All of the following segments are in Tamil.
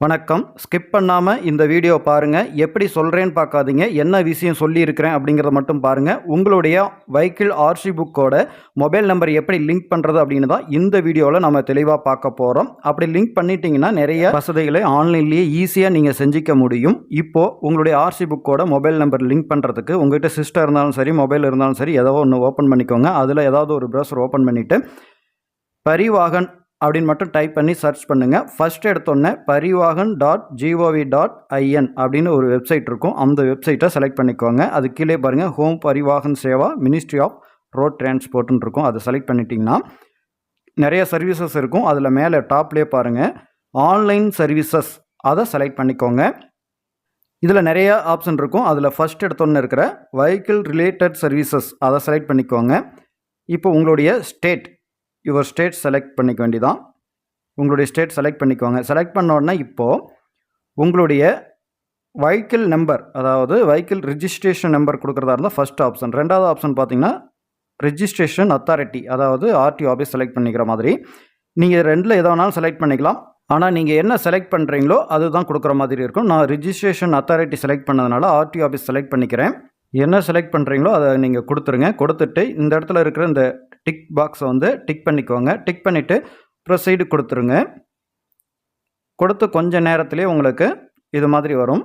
வணக்கம். ஸ்கிப் பண்ணாமல் இந்த வீடியோ பாருங்கள் எப்படி சொல்கிறேன்னு பார்க்காதீங்க. என்ன விஷயம் சொல்லியிருக்கிறேன் அப்படிங்கிறத மட்டும் பாருங்கள் உங்களுடைய வைக்கிள் ஆர்சி புக்கோட மொபைல் நம்பர் எப்படி லிங்க் பண்ணுறது அப்படின்னு தான் இந்த வீடியோவில் நம்ம தெளிவாக பார்க்க போகிறோம் அப்படி லிங்க் பண்ணிட்டீங்கன்னா நிறைய வசதிகளை ஆன்லைன்லேயே ஈஸியாக நீங்கள் செஞ்சிக்க முடியும். இப்போது உங்களுடைய ஆர்சி புக்கோட மொபைல் நம்பர் லிங்க் பண்ணுறதுக்கு உங்கள்கிட்ட சிஸ்டம் இருந்தாலும் சரி மொபைல் இருந்தாலும் சரி ஏதோ ஒன்று ஓப்பன் பண்ணிக்கோங்க. அதில் ஏதாவது ஒரு ப்ரௌசர் ஓப்பன் பண்ணிவிட்டு பரிவாகன் அப்படின்னு மட்டும் டைப் பண்ணி சர்ச் பண்ணுங்கள் ஃபஸ்ட் எடுத்தோடனே Parivahan dot gov dot in அப்படின்னு ஒரு வெப்சைட் இருக்கும். அந்த வெப்சைட்டை செலக்ட் பண்ணிக்கோங்க. அது கீழே பாருங்கள் home Parivahan Seva ministry of road டிரான்ஸ்போர்ட்னு இருக்கும். அதை செலக்ட் பண்ணிட்டீங்கன்னா நிறைய சர்வீசஸ் இருக்கும். அதில் மேலே டாப்லேயே பாருங்கள் ஆன்லைன் சர்வீசஸ் அதை செலக்ட் பண்ணிக்கோங்க. இதில் நிறைய ஆப்ஷன் இருக்கும். அதில் ஃபஸ்ட் எடுத்தோன்னு இருக்கிற வெஹிக்கிள் ரிலேட்டட் சர்வீசஸ் அதை செலக்ட் பண்ணிக்கோங்க. இப்போ உங்களுடைய ஸ்டேட் யுவர் ஸ்டேட் செலக்ட் பண்ணிக்க வேண்டிதான். உங்களுடைய ஸ்டேட் செலக்ட் பண்ணிக்கோங்க. செலக்ட் பண்ண உடனே இப்போது உங்களுடைய வெஹிக்கிள் நம்பர் அதாவது வெஹிக்கிள் ரிஜிஸ்ட்ரேஷன் நம்பர் கொடுக்குறதா இருந்தால் ஃபஸ்ட் ஆப்ஷன் ரெண்டாவது ஆப்ஷன் பார்த்தீங்கன்னா ரிஜிஸ்ட்ரேஷன் அத்தாரிட்டி அதாவது ஆர்டிஓ ஆஃபீஸ் செலக்ட் பண்ணிக்கிற மாதிரி. நீங்கள் ரெண்டில் எதை வேணாலும் செலக்ட் பண்ணிக்கலாம். ஆனால் நீங்கள் என்ன செலக்ட் பண்ணுறீங்களோ அதுதான் கொடுக்குற மாதிரி இருக்கும். நான் ரிஜிஸ்ட்ரேஷன் அத்தாரிட்டி செலக்ட் பண்ணதுனால ஆர்டிஓ ஆஃபீஸ் செலக்ட் பண்ணிக்கிறேன். என்ன செலக்ட் பண்ணுறீங்களோ அதை நீங்கள் கொடுத்துருங்க. கொடுத்துட்டு இந்த இடத்துல இருக்கிற இந்த டிக் பாக்ஸை வந்து டிக் பண்ணிக்கோங்க. டிக் பண்ணிவிட்டு ப்ரொசீடு கொடுத்துருங்க. கொடுத்து கொஞ்ச நேரத்துலேயே உங்களுக்கு இது மாதிரி வரும்.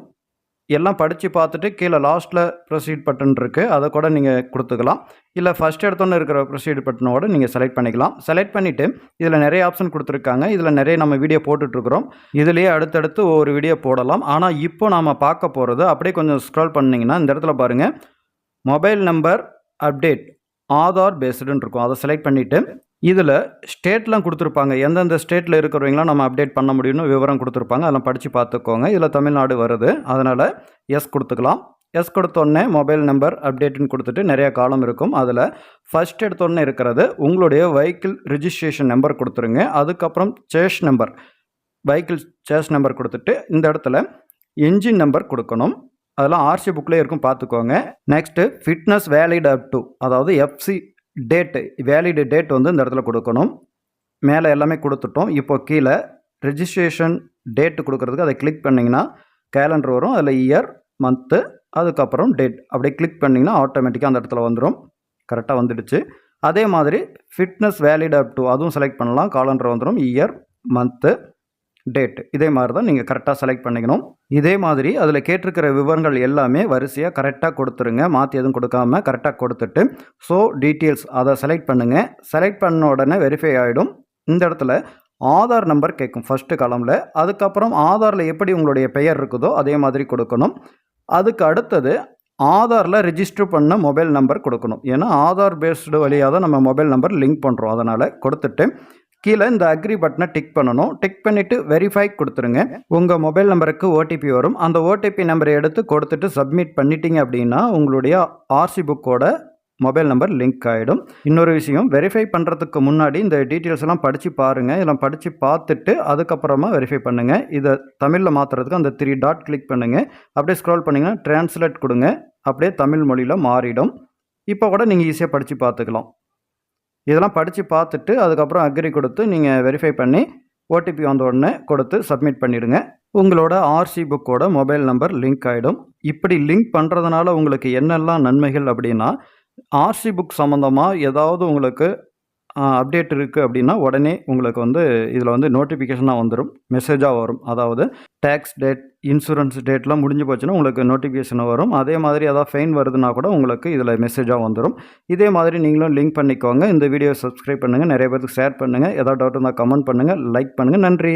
எல்லாம் படித்து பார்த்துட்டு கீழே லாஸ்ட்டில் ப்ரொசீட் பட்டன் இருக்குது அதை கூட நீங்கள் கொடுத்துக்கலாம். இல்லை ஃபஸ்ட் எடுத்தோன்னு இருக்கிற ப்ரொசீட் பட்டனோட நீங்கள் செலக்ட் பண்ணிக்கலாம். செலக்ட் பண்ணிவிட்டு இதில் நிறைய ஆப்ஷன் கொடுத்துருக்காங்க. இதில் நிறைய நம்ம வீடியோ போட்டுட்ருக்குறோம். இதுலேயே அடுத்தடுத்து ஒவ்வொரு வீடியோ போடலாம். ஆனால் இப்போ நாம் பார்க்க போகிறது அப்படியே கொஞ்சம் ஸ்க்ரால் பண்ணிங்கன்னா இந்த இடத்துல பாருங்கள் மொபைல் நம்பர் அப்டேட். ஆதார் பேஸ்டுன்னு இருக்கும். அதை செலக்ட் பண்ணிவிட்டு இதில் ஸ்டேட்லாம் கொடுத்துருப்பாங்க. எந்தெந்த ஸ்டேட்டில் இருக்கிறவங்களாம் நம்ம அப்டேட் பண்ண முடியும்னு விவரம் கொடுத்துருப்பாங்க. அதெல்லாம் படித்து பார்த்துக்கோங்க. இதில் தமிழ்நாடு வருது. அதனால் எஸ் கொடுத்துக்கலாம். எஸ் கொடுத்தோடனே மொபைல் நம்பர் அப்டேட்டுன்னு கொடுத்துட்டு நிறைய காலம் இருக்கும். அதில் ஃபஸ்ட் எடுத்தோடனே இருக்கிறது உங்களுடைய வெஹிக்கிள் ரிஜிஸ்ட்ரேஷன் நம்பர் கொடுத்துருங்க. அதுக்கப்புறம் chassis number vehicle chassis number கொடுத்துட்டு இந்த இடத்துல என்ஜின் நம்பர் கொடுக்கணும். அதெல்லாம் ஆர்சி புக்லேயே இருக்கும் பார்த்துக்கோங்க. Next fitness valid up to அதாவது எஃப்சி டேட்டு வேலிடு டேட் வந்து இந்த இடத்துல கொடுக்கணும். மேலே எல்லாமே கொடுத்துட்டோம். இப்போ கீழே ரிஜிஸ்ட்ரேஷன் டேட்டு கொடுக்குறதுக்கு அதை கிளிக் பண்ணிங்கன்னா கேலண்டர் வரும் அதில் இயர் மந்த்து அதுக்கப்புறம் டேட் அப்படியே கிளிக் பண்ணிங்கன்னா ஆட்டோமேட்டிக்காக அந்த இடத்துல வந்துடும் கரெக்டாக வந்துடுச்சு. அதே மாதிரி ஃபிட்னஸ் வேலிட் அப் டு அதுவும் செலக்ட் பண்ணலாம். காலண்டர் வந்துடும் இயர் மந்த்து டேட் இதே மாதிரி தான் நீங்கள் கரெக்டாக செலக்ட் பண்ணிக்கணும். இதே மாதிரி அதில் கேட்டிருக்கிற விவரங்கள் எல்லாமே வரிசையாக கரெக்டாக கொடுத்துருங்க. மாற்றி எதுவும் கொடுக்காம கரெக்டாக கொடுத்துட்டு ஸோ டீட்டெயில்ஸ் அதை செலக்ட் பண்ணுங்கள் செலக்ட் பண்ண உடனே வெரிஃபை ஆகிடும் இந்த இடத்துல ஆதார் நம்பர் கேட்கும் ஃபஸ்ட்டு காலமில் அதுக்கப்புறம் ஆதாரில் எப்படி உங்களுடைய பெயர் இருக்குதோ அதே மாதிரி கொடுக்கணும். அதுக்கு அடுத்தது ஆதாரில் ரிஜிஸ்டர் பண்ண மொபைல் நம்பர் கொடுக்கணும். ஏன்னா ஆதார் பேஸ்டு வழியாக தான் நம்ம மொபைல் நம்பர் லிங்க் பண்ணுறோம் அதனால் கொடுத்துட்டு கீழே இந்த அக்ரி பட்டனை டிக் பண்ணணும். டிக் பண்ணிவிட்டு வெரிஃபை கொடுத்துருங்க. உங்கள் மொபைல் நம்பருக்கு ஓடிபி வரும். அந்த ஓடிபி நம்பரை எடுத்து கொடுத்துட்டு சப்மிட் பண்ணிட்டீங்க அப்படின்னா உங்களுடைய ஆர்சி புக்கோட மொபைல் நம்பர் லிங்க் ஆகிடும் இன்னொரு விஷயம் வெரிஃபை பண்ணுறதுக்கு முன்னாடி இந்த டீட்டெயில்ஸ் எல்லாம் படித்து பாருங்கள் இதெல்லாம் படித்து பார்த்துட்டு அதுக்கப்புறமா வெரிஃபை பண்ணுங்கள் இதை தமிழில் மாற்றுறதுக்கு அந்த த்ரீ டாட் கிளிக் பண்ணுங்கள் அப்படியே ஸ்க்ரால் பண்ணிங்கன்னா டிரான்ஸ்லேட் கொடுங்க. அப்படியே தமிழ் மொழியில் மாறிடும். இப்போ கூட நீங்கள் ஈஸியாக படித்து பார்த்துக்கலாம். இதெல்லாம் படித்து பார்த்துட்டு அதுக்கப்புறம் அக்ரி கொடுத்து நீங்கள் வெரிஃபை பண்ணி ஓடிபி வந்த உடனே கொடுத்து சப்மிட் பண்ணிவிடுங்க உங்களோட ஆர்சி புக்கோட மொபைல் நம்பர் லிங்க் ஆகிடும் இப்படி லிங்க் பண்ணுறதுனால உங்களுக்கு என்னெல்லாம் நன்மைகள் அப்படின்னா ஆர்சி புக் சம்மந்தமாக ஏதாவது உங்களுக்கு அப்டேட் இருக்குது அப்படின்னா உடனே உங்களுக்கு வந்து இதில் வந்து நோட்டிஃபிகேஷனாக வந்துடும் மெசேஜாக வரும். அதாவது டேக்ஸ் டேட் இன்சூரன்ஸ் டேட்லாம் முடிஞ்சு போச்சுன்னா உங்களுக்கு நோட்டிஃபிகேஷன் வரும். அதே மாதிரி ஏதாவது ஃபைன் வருதுன்னா கூட உங்களுக்கு இதில் மெசேஜாக வந்துடும் இதே மாதிரி நீங்களும் லிங்க் பண்ணிக்கோங்க. இந்த வீடியோ சப்ஸ்கிரைப் பண்ணுங்கள் நிறைய பேருக்கு ஷேர் பண்ணுங்கள் ஏதாவது டவுட் இருந்தால் கமெண்ட் பண்ணுங்கள் லைக் பண்ணுங்கள் நன்றி.